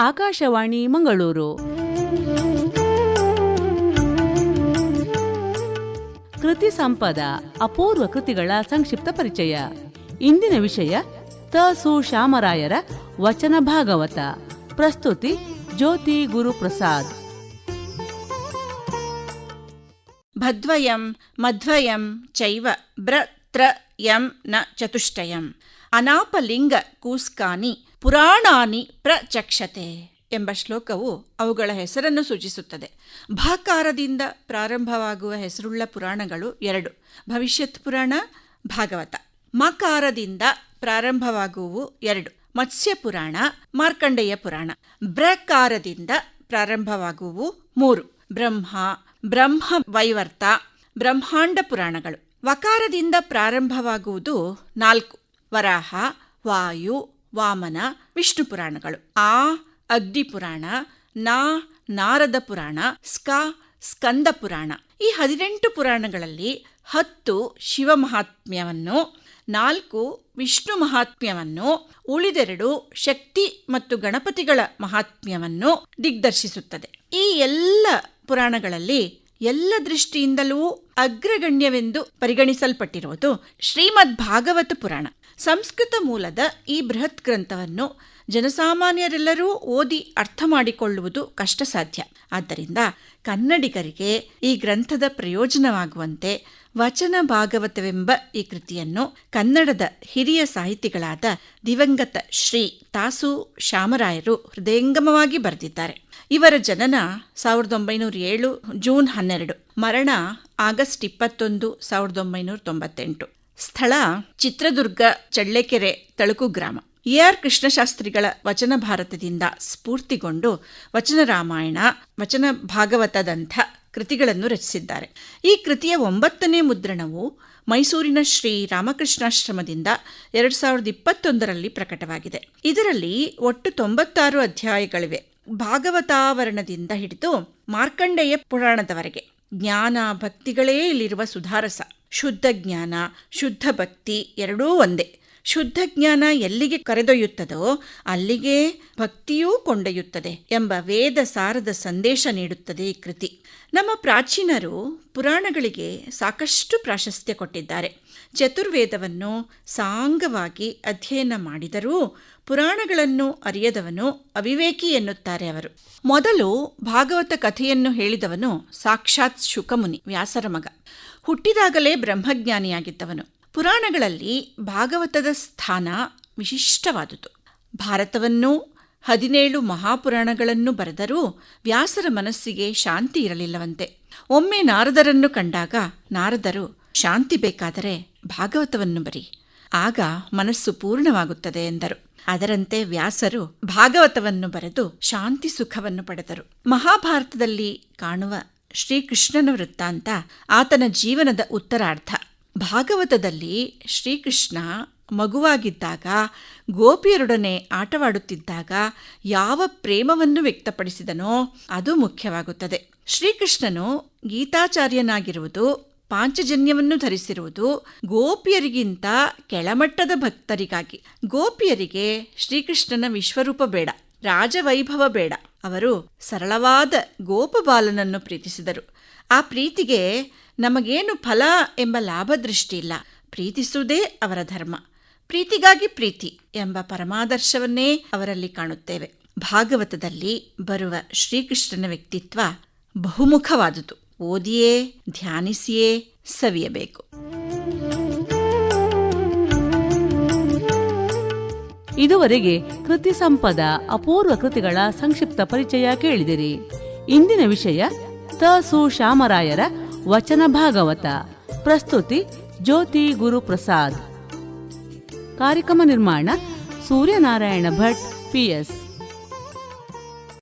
ಆಕಾಶವಾಣಿ ಮಂಗಳೂರು. ಕೃತಿ ಸಂಪದ, ಅಪೂರ್ವ ಕೃತಿಗಳ ಸಂಕ್ಷಿಪ್ತ ಪರಿಚಯ. ಇಂದಿನ ವಿಷಯ, ತ ಸು ಶ್ಯಾಮರಾಯರ ವಚನ ಭಾಗವತ. ಪ್ರಸ್ತುತಿ, ಜ್ಯೋತಿ ಗುರುಪ್ರಸಾದ್. ಭದ್ವಯಂ ಮಧ್ವಯಂ ಚೈವ ಬ್ರ ತ್ರ ಯಂ ನ ಚತುಷ್ಟಯಂ ಅನಾಪಲಿಂಗ ಕೂಸ್ಕಾನಿ ಪುರಾಣಾನಿ ಪ್ರಚಕ್ಷತೆ ಎಂಬ ಶ್ಲೋಕವು ಅವುಗಳ ಹೆಸರನ್ನು ಸೂಚಿಸುತ್ತದೆ. ಭಾಕಾರದಿಂದ ಪ್ರಾರಂಭವಾಗುವ ಹೆಸರುಳ್ಳ ಪುರಾಣಗಳು ಎರಡು. ಭವಿಷ್ಯತ್ ಪುರಾಣ, ಭಾಗವತ. ಮಕಾರದಿಂದ ಪ್ರಾರಂಭವಾಗುವು ಎರಡು. ಮತ್ಸ್ಯ ಪುರಾಣ, ಮಾರ್ಕಂಡೇಯ ಪುರಾಣ. ಬ್ರಕಾರದಿಂದ ಪ್ರಾರಂಭವಾಗುವು ಮೂರು. ಬ್ರಹ್ಮ ಬ್ರಹ್ಮ ವೈವರ್ತ, ಬ್ರಹ್ಮಾಂಡ ಪುರಾಣಗಳು. ವಕಾರದಿಂದ ಪ್ರಾರಂಭವಾಗುವುದು ನಾಲ್ಕು. ವರಾಹ, ವಾಯು, ವಾಮನ, ವಿಷ್ಣು ಪುರಾಣಗಳು. ಆ, ಅಗ್ನಿ ಪುರಾಣ, ನಾ, ನಾರದ ಪುರಾಣ, ಸ್ಕ, ಸ್ಕಂದ ಪುರಾಣ. ಈ ಹದಿನೆಂಟು ಪುರಾಣಗಳಲ್ಲಿ ಹತ್ತು ಶಿವ ಮಹಾತ್ಮ್ಯವನ್ನು, ನಾಲ್ಕು ವಿಷ್ಣು ಮಹಾತ್ಮ್ಯವನ್ನು, ಉಳಿದೆರಡು ಶಕ್ತಿ ಮತ್ತು ಗಣಪತಿಗಳ ಮಹಾತ್ಮ್ಯವನ್ನು ದಿಗ್ದರ್ಶಿಸುತ್ತದೆ. ಈ ಎಲ್ಲ ಪುರಾಣಗಳಲ್ಲಿ ಎಲ್ಲ ದೃಷ್ಟಿಯಿಂದಲೂ ಅಗ್ರಗಣ್ಯವೆಂದು ಪರಿಗಣಿಸಲ್ಪಟ್ಟಿರುವುದು ಶ್ರೀಮದ್ ಭಾಗವತ ಪುರಾಣ. ಸಂಸ್ಕೃತ ಮೂಲದ ಈ ಬೃಹತ್ ಗ್ರಂಥವನ್ನು ಜನಸಾಮಾನ್ಯರೆಲ್ಲರೂ ಓದಿ ಅರ್ಥ ಮಾಡಿಕೊಳ್ಳುವುದು ಕಷ್ಟ ಸಾಧ್ಯ ಆದ್ದರಿಂದ ಕನ್ನಡಿಗರಿಗೆ ಈ ಗ್ರಂಥದ ಪ್ರಯೋಜನವಾಗುವಂತೆ ವಚನ ಭಾಗವತವೆಂಬ ಈ ಕೃತಿಯನ್ನು ಕನ್ನಡದ ಹಿರಿಯ ಸಾಹಿತಿಗಳಾದ ದಿವಂಗತ ಶ್ರೀ ತಾಸು ಶ್ಯಾಮರಾಯರು ಹೃದಯಂಗಮವಾಗಿ ಬರೆದಿದ್ದಾರೆ. ಇವರ ಜನನ ಸಾವಿರದ ಒಂಬೈನೂರ ಏಳು ಜೂನ್ ಹನ್ನೆರಡು, ಮರಣ ಆಗಸ್ಟ್ ಇಪ್ಪತ್ತೊಂದು ಸಾವಿರದ ಒಂಬೈನೂರ ತೊಂಬತ್ತೆಂಟು. ಸ್ಥಳ ಚಿತ್ರದುರ್ಗ ಚಳ್ಳೆಕೆರೆ ತಳುಕು ಗ್ರಾಮ. ಎ ಆರ್ ಕೃಷ್ಣಶಾಸ್ತ್ರಿಗಳ ವಚನ ಭಾರತದಿಂದ ಸ್ಫೂರ್ತಿಗೊಂಡು ವಚನ ರಾಮಾಯಣ, ವಚನ ಭಾಗವತದಂಥ ಕೃತಿಗಳನ್ನು ರಚಿಸಿದ್ದಾರೆ. ಈ ಕೃತಿಯ ಒಂಬತ್ತನೇ ಮುದ್ರಣವು ಮೈಸೂರಿನ ಶ್ರೀ ರಾಮಕೃಷ್ಣಾಶ್ರಮದಿಂದ ಎರಡು ಸಾವಿರದ ಇಪ್ಪತ್ತೊಂದರಲ್ಲಿ ಪ್ರಕಟವಾಗಿದೆ. ಇದರಲ್ಲಿ ಒಟ್ಟು ತೊಂಬತ್ತಾರು ಅಧ್ಯಾಯಗಳಿವೆ. ಭಾಗವತಾವರಣದಿಂದ ಹಿಡಿದು ಮಾರ್ಕಂಡೇಯ ಪುರಾಣದವರೆಗೆ ಜ್ಞಾನ ಭಕ್ತಿಗಳೇ ಇಲ್ಲಿರುವ ಸುಧಾರಸ. ಶುದ್ಧ ಜ್ಞಾನ, ಶುದ್ಧ ಭಕ್ತಿ ಎರಡೂ ಒಂದೇ. ಶುದ್ಧ ಜ್ಞಾನ ಎಲ್ಲಿಗೆ ಕರೆದೊಯ್ಯುತ್ತದೋ ಅಲ್ಲಿಗೆ ಭಕ್ತಿಯೂ ಕೊಂಡೊಯ್ಯುತ್ತದೆ ಎಂಬ ವೇದ ಸಾರದ ಸಂದೇಶ ನೀಡುತ್ತದೆ ಈ ಕೃತಿ. ನಮ್ಮ ಪ್ರಾಚೀನರು ಪುರಾಣಗಳಿಗೆ ಸಾಕಷ್ಟು ಪ್ರಾಶಸ್ತ್ಯ ಕೊಟ್ಟಿದ್ದಾರೆ. ಚತುರ್ವೇದವನ್ನು ಸಾಂಗವಾಗಿ ಅಧ್ಯಯನ ಮಾಡಿದರೂ ಪುರಾಣಗಳನ್ನು ಅರಿಯದವನು ಅವಿವೇಕಿ ಎನ್ನುತ್ತಾರೆ ಅವರು. ಮೊದಲು ಭಾಗವತ ಕಥೆಯನ್ನು ಹೇಳಿದವನು ಸಾಕ್ಷಾತ್ ಶುಕಮುನಿ, ವ್ಯಾಸರ ಮಗ. ಹುಟ್ಟಿದಾಗಲೇ ಬ್ರಹ್ಮಜ್ಞಾನಿಯಾಗಿದ್ದವನು. ಪುರಾಣಗಳಲ್ಲಿ ಭಾಗವತದ ಸ್ಥಾನ ವಿಶಿಷ್ಟವಾದುದು. ಭಾರತವನ್ನು ಹದಿನೇಳು ಮಹಾಪುರಾಣಗಳನ್ನು ಬರೆದರೂ ವ್ಯಾಸರ ಮನಸ್ಸಿಗೆ ಶಾಂತಿ ಇರಲಿಲ್ಲವಂತೆ. ಒಮ್ಮೆ ನಾರದರನ್ನು ಕಂಡಾಗ ನಾರದರು, ಶಾಂತಿ ಬೇಕಾದರೆ ಭಾಗವತವನ್ನು ಬರಿ. ಆಗ ಮನಸ್ಸು ಪೂರ್ಣವಾಗುತ್ತದೆ ಎಂದರು. ಅದರಂತೆ ವ್ಯಾಸರು ಭಾಗವತವನ್ನು ಬರೆದು ಶಾಂತಿ ಸುಖವನ್ನು ಪಡೆದರು. ಮಹಾಭಾರತದಲ್ಲಿ ಕಾಣುವ ಶ್ರೀಕೃಷ್ಣನ ವೃತ್ತಾಂತ ಆತನ ಜೀವನದ ಉತ್ತರಾರ್ಧ. ಭಾಗವತದಲ್ಲಿ ಶ್ರೀಕೃಷ್ಣ ಮಗುವಾಗಿದ್ದಾಗ, ಗೋಪಿಯರೊಡನೆ ಆಟವಾಡುತ್ತಿದ್ದಾಗ ಯಾವ ಪ್ರೇಮವನ್ನು ವ್ಯಕ್ತಪಡಿಸಿದನೋ ಅದು ಮುಖ್ಯವಾಗುತ್ತದೆ. ಶ್ರೀಕೃಷ್ಣನು ಗೀತಾಚಾರ್ಯನಾಗಿರುವುದು ಪಾಂಚಜನ್ಯವನ್ನು ಧರಿಸಿರುವುದು ಗೋಪಿಯರಿಗಿಂತ ಕೆಳಮಟ್ಟದ ಭಕ್ತರಿಗಾಗಿ. ಗೋಪಿಯರಿಗೆ ಶ್ರೀಕೃಷ್ಣನ ವಿಶ್ವರೂಪ ಬೇಡ, ರಾಜವೈಭವ ಬೇಡ. ಅವರು ಸರಳವಾದ ಗೋಪಬಾಲನನ್ನು ಪ್ರೀತಿಸಿದರು. ಆ ಪ್ರೀತಿಗೆ ನಮಗೇನು ಫಲ ಎಂಬ ಲಾಭದೃಷ್ಟಿ ಇಲ್ಲ ಪ್ರೀತಿಸುವುದೇ ಅವರ ಧರ್ಮ. ಪ್ರೀತಿಗಾಗಿ ಪ್ರೀತಿ ಎಂಬ ಪರಮಾದರ್ಶವನ್ನೇ ಅವರಲ್ಲಿ ಕಾಣುತ್ತೇವೆ. ಭಾಗವತದಲ್ಲಿ ಬರುವ ಶ್ರೀಕೃಷ್ಣನ ವ್ಯಕ್ತಿತ್ವ ಬಹುಮುಖವಾದುದು. ಓದಿಯೇ, ಧ್ಯಾನಿಸಿಯೇ ಸವಿಯಬೇಕು. ಇದುವರೆಗೆ ಕೃತಿ ಸಂಪದ ಅಪೂರ್ವ ಕೃತಿಗಳ ಸಂಕ್ಷಿಪ್ತ ಪರಿಚಯ ಕೇಳಿದಿರಿ. ಇಂದಿನ ವಿಷಯ ತ ಸು ಶ್ಯಾಮರಾಯರ ವಚನ ಭಾಗವತ. ಪ್ರಸ್ತುತಿ ಜ್ಯೋತಿ ಗುರುಪ್ರಸಾದ್. ಕಾರ್ಯಕ್ರಮ ನಿರ್ಮಾಣ ಸೂರ್ಯನಾರಾಯಣ ಭಟ್ ಪಿಎಸ್